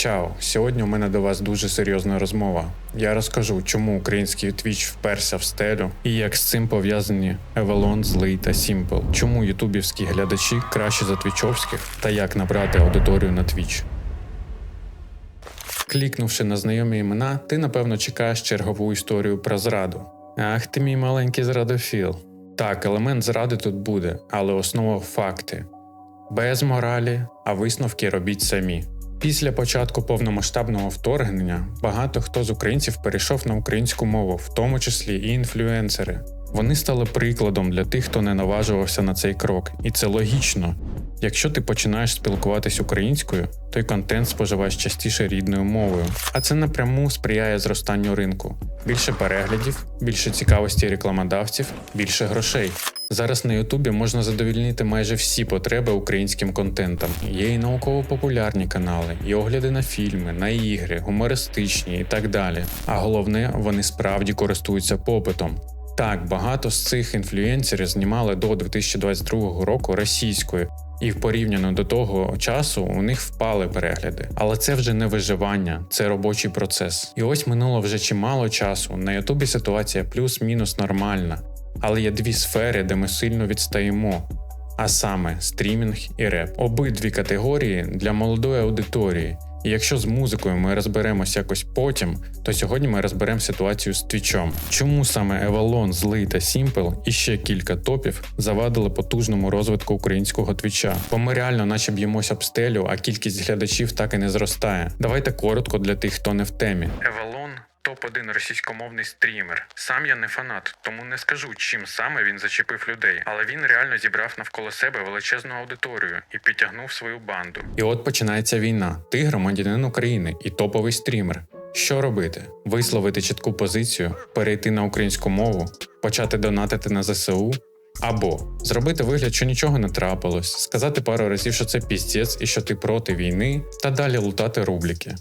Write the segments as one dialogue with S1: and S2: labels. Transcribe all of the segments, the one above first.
S1: Чао! Сьогодні у мене до вас дуже серйозна розмова. Я розкажу, чому український твіч вперся в стелю і як з цим пов'язані Евелон, Злий та Сімпл. Чому ютубівські глядачі краще за твічовських та як набрати аудиторію на твіч. Клікнувши на знайомі імена, ти напевно чекаєш чергову історію про зраду. Ах ти мій маленький зрадофіл. Так, елемент зради тут буде, але основа факти. Без моралі, а висновки робіть самі. Після початку повномасштабного вторгнення багато хто з українців перейшов на українську мову, в тому числі і інфлюенсери. Вони стали прикладом для тих, хто не наважувався на цей крок, і це логічно. Якщо ти починаєш спілкуватись українською, то й контент споживаєш частіше рідною мовою, а це напряму сприяє зростанню ринку. Більше переглядів, більше цікавості рекламодавців, більше грошей. Зараз на Ютубі можна задовільнити майже всі потреби українським контентом. Є і науково-популярні канали, і огляди на фільми, на ігри, гумористичні і так далі. А головне, вони справді користуються попитом. Так, багато з цих інфлюенсерів знімали до 2022 року російською, і порівняно до того часу у них впали перегляди. Але це вже не виживання, це робочий процес. І ось минуло вже чимало часу. На Ютубі ситуація плюс-мінус нормальна. Але є дві сфери, де ми сильно відстаємо. А саме стрімінг і реп. Обидві категорії для молодої аудиторії. І якщо з музикою ми розберемось якось потім, то сьогодні ми розберемо ситуацію з твічом. Чому саме Евалон, Злий та Сімпл і ще кілька топів завадили потужному розвитку українського твіча? Бо ми реально наче б'ємося об стелю, а кількість глядачів так і не зростає. Давайте коротко для тих, хто не в темі. Евалон топ-1 російськомовний стрімер. Сам я не фанат, тому не скажу, чим саме він зачепив людей, але він реально зібрав навколо себе величезну аудиторію і підтягнув свою банду. І от починається війна. Ти громадянин України і топовий стрімер. Що робити? Висловити чітку позицію, перейти на українську мову, почати донатити на ЗСУ. Або зробити вигляд, що нічого не трапилось, сказати пару разів, що це піздець і що ти проти війни, та далі лутати рубліки.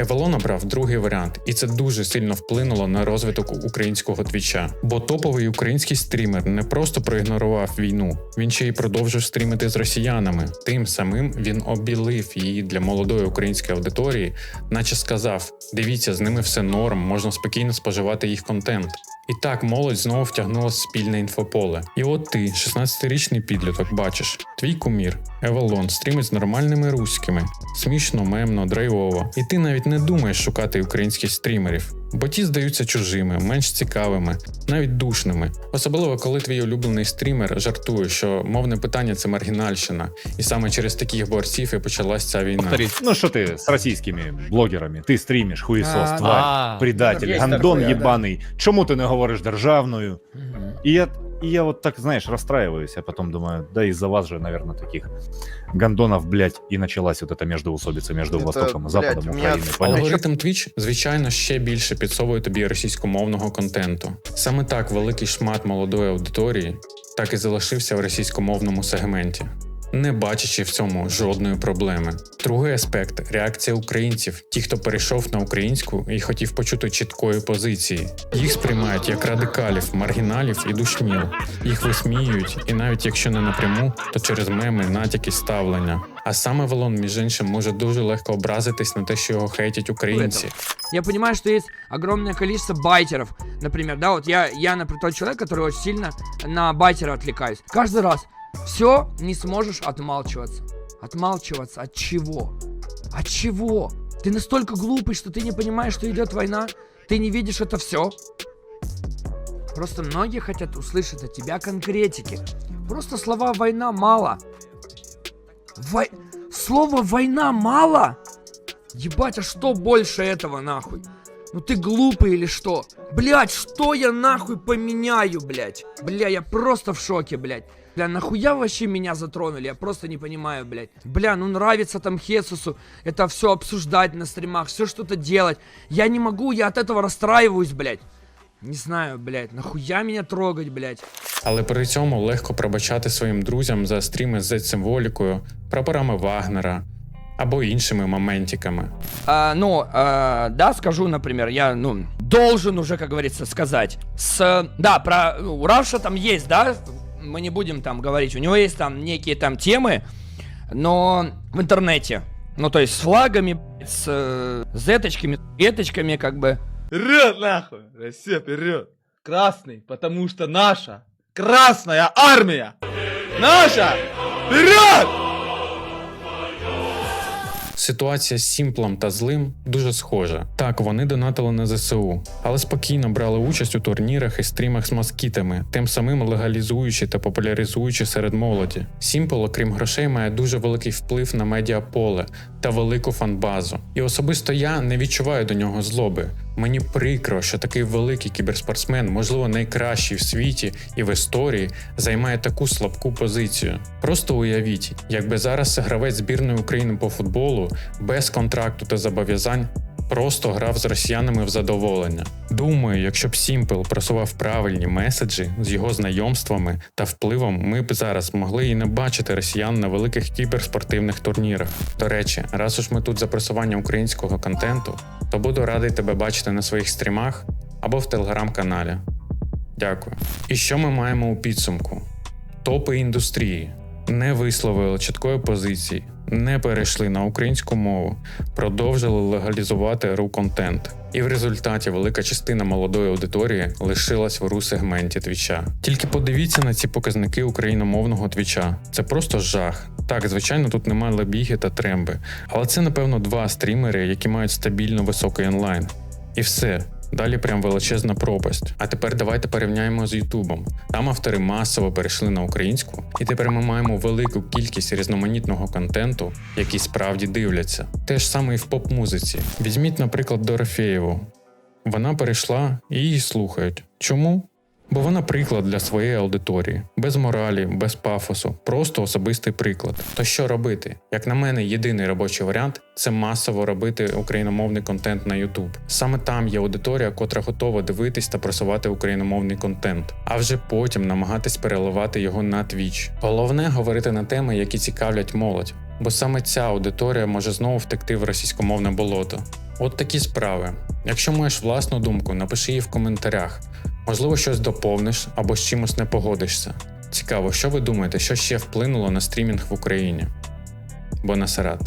S1: Евелон обрав другий варіант, і це дуже сильно вплинуло на розвиток українського твіча. Бо топовий український стрімер не просто проігнорував війну, він ще й продовжив стрімити з росіянами. Тим самим він обілив її для молодої української аудиторії, наче сказав: дивіться, з ними все норм, можна спокійно споживати їх контент. І так молодь знову втягнула в спільне інфополе. І от ти, 16-річний підліток, бачиш, твій кумір, Евалон, стрімить з нормальними руськими, смішно, мемно, драйвово. І ти навіть не думаєш шукати українських стрімерів, бо ті здаються чужими, менш цікавими, навіть душними. Особливо коли твій улюблений стрімер жартує, що мовне питання це маргінальщина, і саме через таких борців і почалась ця війна.
S2: Повторить.
S3: Ну что ты с российскими блогерами? Ты стримишь, хуесос,
S4: А,
S3: тварь,
S2: а.
S3: предатель,
S4: Есть
S3: гандон
S4: такое, да.
S3: ебаный. Чому ты не говоришь державную?
S4: Мгм.
S3: И я, и я вот так, знаешь, расстраиваюсь, а потом думаю, да из-за вас же, наверное, таких гандонов, блядь, и началась вот эта междоусобица между
S5: Это,
S3: Востоком и
S5: блядь,
S3: Западом
S5: у меня-
S3: Украины. Понятно?
S1: Алгоритм Twitch, звичайно, ще більше підсовує тобі російськомовного контенту. Саме так великий шмат молодої аудиторії так і залишився в російськомовному сегменті, не бачачи в цьому жодної проблеми. Другий аспект реакція українців, ті, хто перейшов на українську і хотів почути чіткої позиції. Їх сприймають як радикалів, маргіналів і душніл. Їх висміюють, і навіть якщо не напряму, то через меми, натяки, ставлення. А саме Велон, між іншим, може дуже легко образитись на те, що його хейтять українці.
S4: Я понимаю, что есть огромное количество байтеров. Например, да, вот я, я, например, тот человек, который сильно на байтера отвлекаюсь. Каждый раз. Все, не сможешь отмалчиваться. Отмалчиваться от чего? От чего? Ты настолько глупый, что ты не понимаешь, что идет война? Ты не видишь это все? Просто многие хотят услышать от тебя конкретики. Просто слова «война» мало. Вой... Слово «война» мало? Ебать, а что больше этого нахуй? Ну ты глупый или что? Блять, что я нахуй поменяю, блять? Бля, я просто в шоке, блять. Бля, нахуя вообще меня затронули? Я просто не понимаю, блять. Бля, ну нравится там Хесусу это все обсуждать на стримах, все что-то делать. Я не могу, я от этого расстраиваюсь, блять. Не знаю, блять, нахуя меня трогать, блять?
S1: Але при цьому легко пробачати своїм друзям за стріми з символікою, прапорами Вагнера або іншими моментиками.
S4: А, ну, а, да, скажу, например, я, ну, должен уже, как говорится, сказать. С, да, про ну, у Равша там есть, да, мы не будем там говорить, у него есть там некие там темы, но в интернете, ну, то есть с флагами, с э, зеточками, веточками, как бы.
S2: Вперед, нахуй! Россия, вперед! Красный, потому что наша Красная Армия! Наша! Вперед!
S1: Ситуація з Сімплом та злим дуже схожа. Так, вони донатили на ЗСУ, але спокійно брали участь у турнірах і стрімах з москітами, тим самим легалізуючи та популяризуючи серед молоді. Сімпл, окрім грошей, має дуже великий вплив на медіаполе та велику фанбазу. І особисто я не відчуваю до нього злоби. Мені прикро, що такий великий кіберспортсмен, можливо, найкращий в світі і в історії, займає таку слабку позицію. Просто уявіть, якби зараз гравець збірної України по футболу без контракту та зобов'язань просто грав з росіянами в задоволення. Думаю, якщо б Сімпл просував правильні меседжі з його знайомствами та впливом, ми б зараз могли і не бачити росіян на великих кіберспортивних турнірах. До речі, раз уж ми тут за просування українського контенту, то буду радий тебе бачити на своїх стрімах або в телеграм-каналі. Дякую. І що ми маємо у підсумку? Топи індустрії не висловили чіткої позиції, не перейшли на українську мову, продовжили легалізувати ру контент. І в результаті велика частина молодої аудиторії лишилась в ру сегменті твіча. Тільки подивіться на ці показники україномовного твіча. Це просто жах. Так, звичайно, тут немає лебіги та тремби, але це напевно два стрімери, які мають стабільно високий онлайн. І все. Далі прям величезна пропасть. А тепер давайте порівняємо з Ютубом. Там автори масово перейшли на українську, і тепер ми маємо велику кількість різноманітного контенту, який справді дивляться. Те ж саме і в поп-музиці. Візьміть, наприклад, Дорофеєву. Вона перейшла і її слухають. Чому? Бо вона приклад для своєї аудиторії, без моралі, без пафосу, просто особистий приклад. То що робити? Як на мене, єдиний робочий варіант це масово робити україномовний контент на YouTube. Саме там є аудиторія, котра готова дивитись та просувати україномовний контент, а вже потім намагатись переливати його на Twitch. Головне говорити на теми, які цікавлять молодь, бо саме ця аудиторія може знову втекти в російськомовне болото. От такі справи. Якщо маєш власну думку, напиши її в коментарях. Можливо, щось доповниш або з чимось не погодишся. Цікаво, що ви думаєте, що ще вплинуло на стрімінг в Україні? Бонасарат.